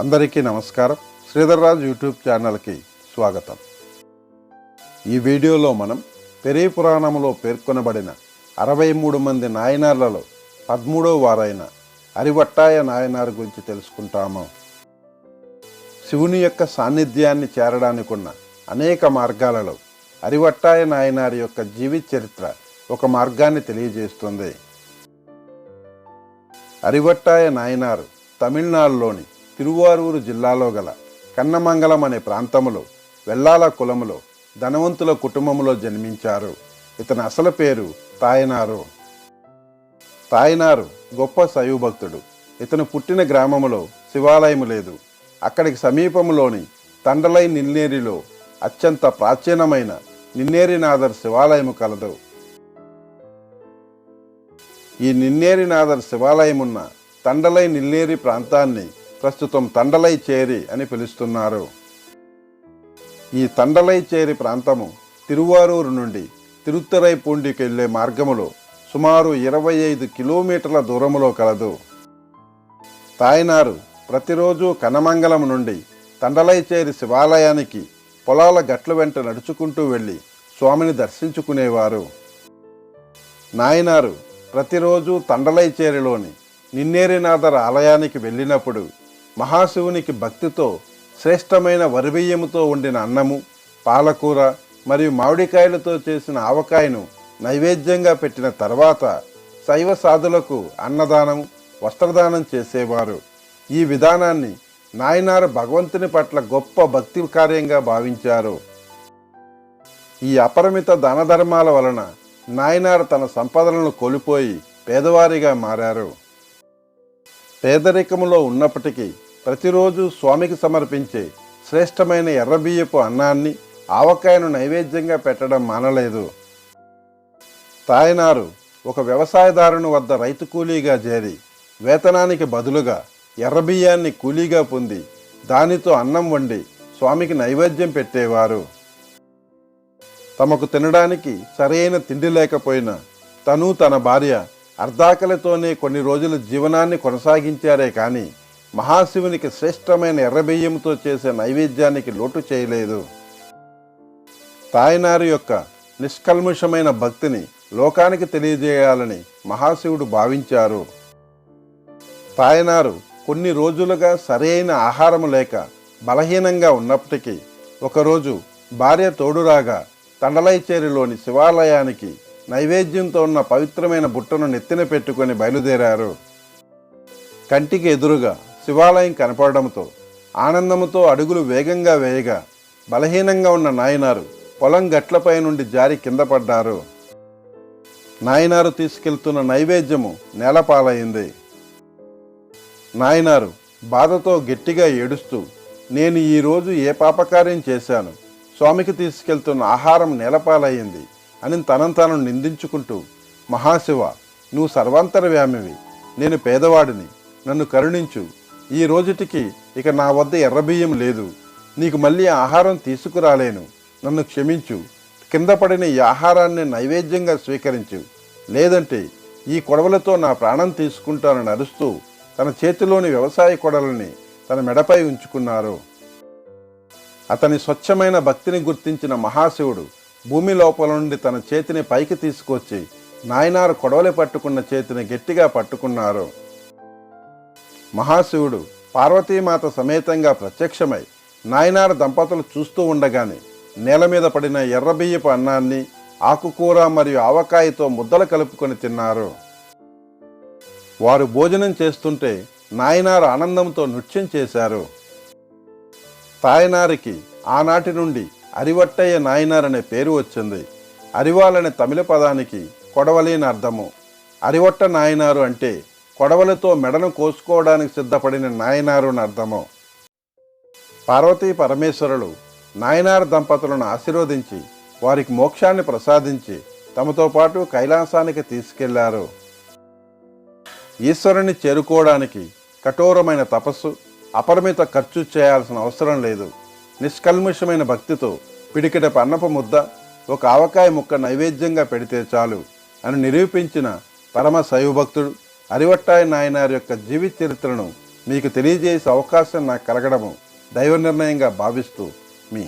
అందరికీ నమస్కారం. శ్రీధర్రాజు యూట్యూబ్ ఛానల్కి స్వాగతం. ఈ వీడియోలో మనం పెరీ పురాణంలో పేర్కొనబడిన అరవై మూడు మంది నాయనార్లలో పదమూడో వారైన అరివట్టాయ నాయనార్ గురించి తెలుసుకుంటాము. శివుని యొక్క సాన్నిధ్యాన్ని చేరడానికి ఉన్న అనేక మార్గాలలో అరివట్టాయ నాయనారి యొక్క జీవిత చరిత్ర ఒక మార్గాన్ని తెలియజేస్తుంది. అరివట్టాయ నాయనారు తమిళనాడులోని తిరువారూరు జిల్లాలో గల కన్నమంగళం అనే ప్రాంతంలో వెల్లాల కులములో ధనవంతుల కుటుంబంలో జన్మించారు. ఇతని అసలు పేరు తాయనారు. తాయనారు గొప్ప శైవభక్తుడు. ఇతను పుట్టిన గ్రామములో శివాలయము లేదు. అక్కడికి సమీపంలోని తండలై నిన్నేరిలో అత్యంత ప్రాచీనమైన నిన్నేరినాథర్ శివాలయము కలదు. ఈ నిన్నేరినాథర్ శివాలయం ఉన్న తండలై నిల్లేరి ప్రాంతాన్ని ప్రస్తుతం తండలై చేరి అని పిలుస్తున్నారు. ఈ తండలై చేరి ప్రాంతము తిరువారూరు నుండి తిరుత్తరైపూండికి వెళ్ళే మార్గములో సుమారు ఇరవై ఐదు కిలోమీటర్ల దూరములో కలదు. తాయనారు ప్రతిరోజు కనమంగళం నుండి తండలై చేరి శివాలయానికి పొలాల గట్ల వెంట నడుచుకుంటూ వెళ్ళి స్వామిని దర్శించుకునేవారు. నాయనారు ప్రతిరోజు తండలై చేరిలోని నిన్నేరినాథర్ ఆలయానికి వెళ్ళినప్పుడు మహాశివునికి భక్తితో శ్రేష్టమైన వరిబియ్యముతో వండిన అన్నము పాలకూర మరియు మామిడికాయలతో చేసిన ఆవకాయను నైవేద్యంగా పెట్టిన తర్వాత శైవ సాధులకు అన్నదానం వస్త్రదానం చేసేవారు. ఈ విధానాన్ని నాయనారు భగవంతుని పట్ల గొప్ప భక్తి కార్యంగా భావించారు. ఈ అపరిమిత దాన ధర్మాల వలన నాయనారు తన సంపదలను కోల్పోయి పేదవారిగా మారారు. పేదరికములో ఉన్నప్పటికీ ప్రతిరోజు స్వామికి సమర్పించే శ్రేష్టమైన ఎర్రబియ్యపు అన్నాన్ని ఆవకాయను నైవేద్యంగా పెట్టడం మానలేదు. తాయనారు ఒక వ్యవసాయదారుని వద్ద రైతు కూలీగా చేరి వేతనానికి బదులుగా ఎర్రబియ్యాన్ని కూలీగా పొంది దానితో అన్నం వండి స్వామికి నైవేద్యం పెట్టేవారు. తమకు తినడానికి సరైన తిండి లేకపోయినా తను తన భార్య అర్ధాకలితోనే కొన్ని రోజులు జీవనాన్ని కొనసాగించారే కానీ మహాశివునికి శ్రేష్టమైన ఎర్రబియ్యంతో చేసే నైవేద్యానికి లోటు చేయలేదు. తాయనారు యొక్క నిష్కల్ముషమైన భక్తిని లోకానికి తెలియజేయాలని మహాశివుడు భావించారు. తాయనారు కొన్ని రోజులుగా సరైన ఆహారం లేక బలహీనంగా ఉన్నప్పటికీ ఒకరోజు భార్య తోడురాగా తండలైచేరిలోని శివాలయానికి నైవేద్యంతో ఉన్న పవిత్రమైన బుట్టను నెత్తిన పెట్టుకొని బయలుదేరారు. కంటికి ఎదురుగా శివాలయం కనపడడంతో ఆనందముతో అడుగులు వేగంగా వేయగా బలహీనంగా ఉన్న నాయనారు పొలం గట్లపై నుండి జారి కింద పడ్డారు. నాయనారు తీసుకెళ్తున్న నైవేద్యము నేలపాలైంది. నాయనారు బాధతో గట్టిగా ఏడుస్తూ నేను ఈరోజు ఏ పాపకార్యం చేశాను? స్వామికి తీసుకెళ్తున్న ఆహారం నేలపాలయ్యింది అని తనను తాను నిందించుకుంటూ మహాశివ నువ్వు సర్వాంతరవ్యామివి. నేను పేదవాడిని. నన్ను కరుణించు. ఈ రోజుటికి ఇక నా వద్ద ఎర్రబియ్యం లేదు. నీకు మళ్ళీ ఆహారం తీసుకురాలేను. నన్ను క్షమించు. కింద పడిన ఈ ఆహారాన్ని నైవేద్యంగా స్వీకరించు. లేదంటే ఈ కొడవలతో నా ప్రాణం తీసుకుంటానని అరుస్తూ తన చేతిలోని వ్యవసాయ కొడలని తన మెడపై ఉంచుకున్నారు. అతని స్వచ్ఛమైన భక్తిని గుర్తించిన మహాశివుడు భూమి లోపల నుండి తన చేతిని పైకి తీసుకొచ్చి నాయనారు కొడవలి పట్టుకున్న చేతిని గట్టిగా పట్టుకున్నారు. మహాశివుడు పార్వతీమాత సమేతంగా ప్రత్యక్షమై నాయనారు దంపతులు చూస్తూ ఉండగానే నేల మీద పడిన ఎర్రబియ్యపు అన్నాన్ని ఆకుకూర మరియు ఆవకాయతో ముద్దలు కలుపుకొని తిన్నారు. వారు భోజనం చేస్తుంటే నాయనారు ఆనందంతో నృత్యం చేశారు. తాయనారికి ఆనాటి నుండి అరివట్టయ్య నాయనార్ అనే పేరు వచ్చింది. అరివాలనే తమిళ పదానికి కొడవలేని అర్థము. అరివట్ట నాయనారు అంటే కొడవలితో మెడను కోసుకోవడానికి సిద్ధపడిన నాయనారు అని అర్థము. పార్వతీ పరమేశ్వరులు నాయనార్ దంపతులను ఆశీర్వదించి వారికి మోక్షాన్ని ప్రసాదించి తమతో పాటు కైలాసానికి తీసుకెళ్ళారు. ఈశ్వరుని చేరుకోవడానికి కఠోరమైన తపస్సు అపరిమిత ఖర్చు చేయాల్సిన అవసరం లేదు. నిష్కల్మషమైన భక్తితో పిడికిట పన్నపు ముద్ద ఒక ఆవకాయ ముక్క నైవేద్యంగా పెడితే చాలు అని నిరూపించిన పరమ శైవభక్తుడు అరివట్టాయ నాయనారి యొక్క జీవిత చరిత్రను మీకు తెలియజేసే అవకాశం నాకు కలగడము దైవ నిర్ణయంగా భావిస్తూ మీ